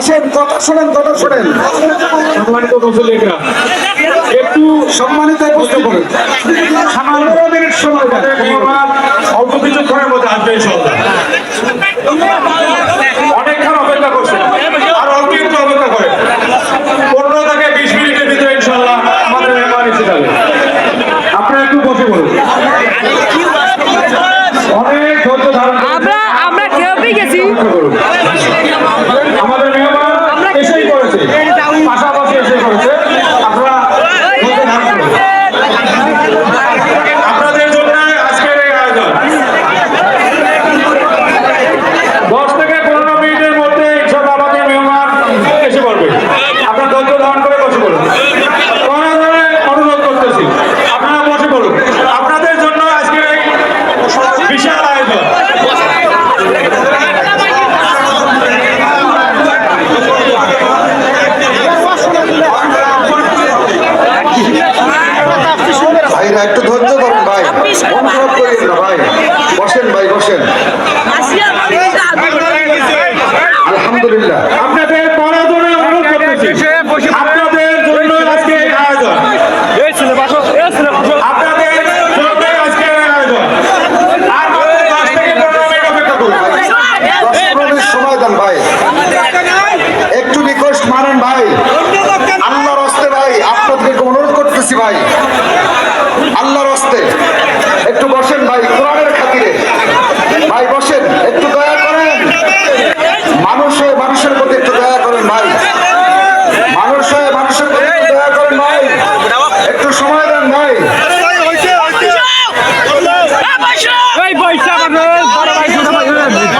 বসেন কথা শোনেন কথা শোনেন। সম্মানিত একটু সম্মানিত প্রশ্ন করেন মিনিট সময় না বসেন। ভাই বসেন আলহামদুলিল্লাহ। আপনাদের পনেরো অনুরোধ করতেছি। আপনাদের জন্য আজকে এই আয়োজন। আপনাদের জন্য আজকে এই আয়োজন। আর মাত্র দশ থেকে পনেরো মিনিট অপেক্ষা করুন। দশ পনেরো মিনিট সময় দেন ভাই। একটু রিকোয়েস্ট মানেন ভাই। আল্লাহর হস্তে ভাই আপনাদেরকে অনুরোধ করতেছি ভাই আল্লাহর হস্তে একটু বসেন ভাই কোরআনের খাতিরে ভাই বসেন একটু দয়া করেন মানুষ হয়ে মানুষের প্রতি একটু দয়া করেন ভাই মানুষ হয়ে মানুষের প্রতি একটু দয়া করেন ভাই একটু সময় দেন ভাই ওই পয়সা আমাদের বড় ভাই ছোট ভাই উত্তেজিত না হয়, না ভাই হারাইছে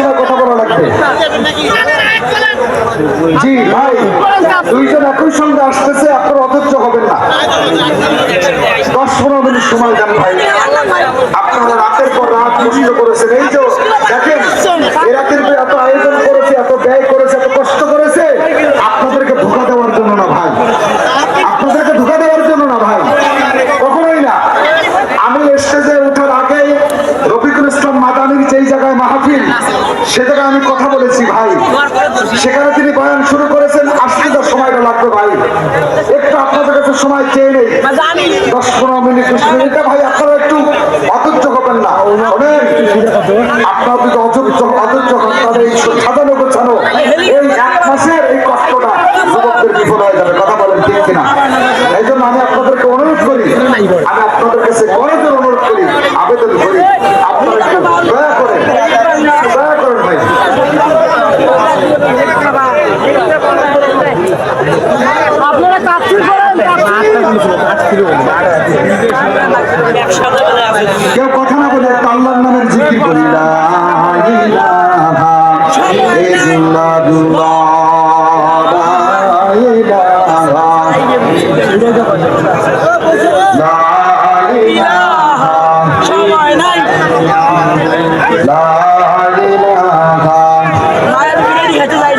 সময় জি, ভাই, দুইজন একই সঙ্গে আসতেছে, আপনার অধৈর্য হবেন না। দশ পনেরো সময় দেন ভাই। আপনারা রাতের পর রাত কষ্ট করেছেন। এই যে দেখেন এরা কিন্তু এত আয়োজন করেছে এত ব্যয় করেছে এত কষ্ট করেছে আপনাদেরকে ধোকা দেওয়ার জন্য না ভাই আপনাদেরকে ধোকা দেওয়ার জন্য না ভাই কখনোই না আমি স্টেজে ওঠার আগে রফিকুল ইসলাম মাদানির যেই জায়গায় মাহফিল সে জায়গায় আমি কথা বলেছি ভাই সেখানে তিনি বয়ান শুরু করেছেন আসতে তো সময়টা লাগবে ভাই একটু আপনাদের কাছে সময় চেয়ে নেই। দশ পনেরো মিনিট বিশ মিনিটে ভাই আপনারা একটু অধৈর্য হবেন না। আপনারা যদি অধৈর্য অধৈর্য হন তাহলে এই সাজানো গোছানো এই এক মাসের এই কষ্টটা যুবকদের বিফল হয়ে যাবে কথা বলেন ঠিক কিনা এই জন্য আমি আপনাদেরকে অনুরোধ করি আমি আপনাদের কাছে কয়েকজন অনুরোধ করি আবেদন করি আপনারা একটু দয়া করেন দয়া করেন ভাই আপনারা কাপড় করেন কেউ কথা না বলে আল্লাহর নামের জিকির করি।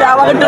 আমাকে একটু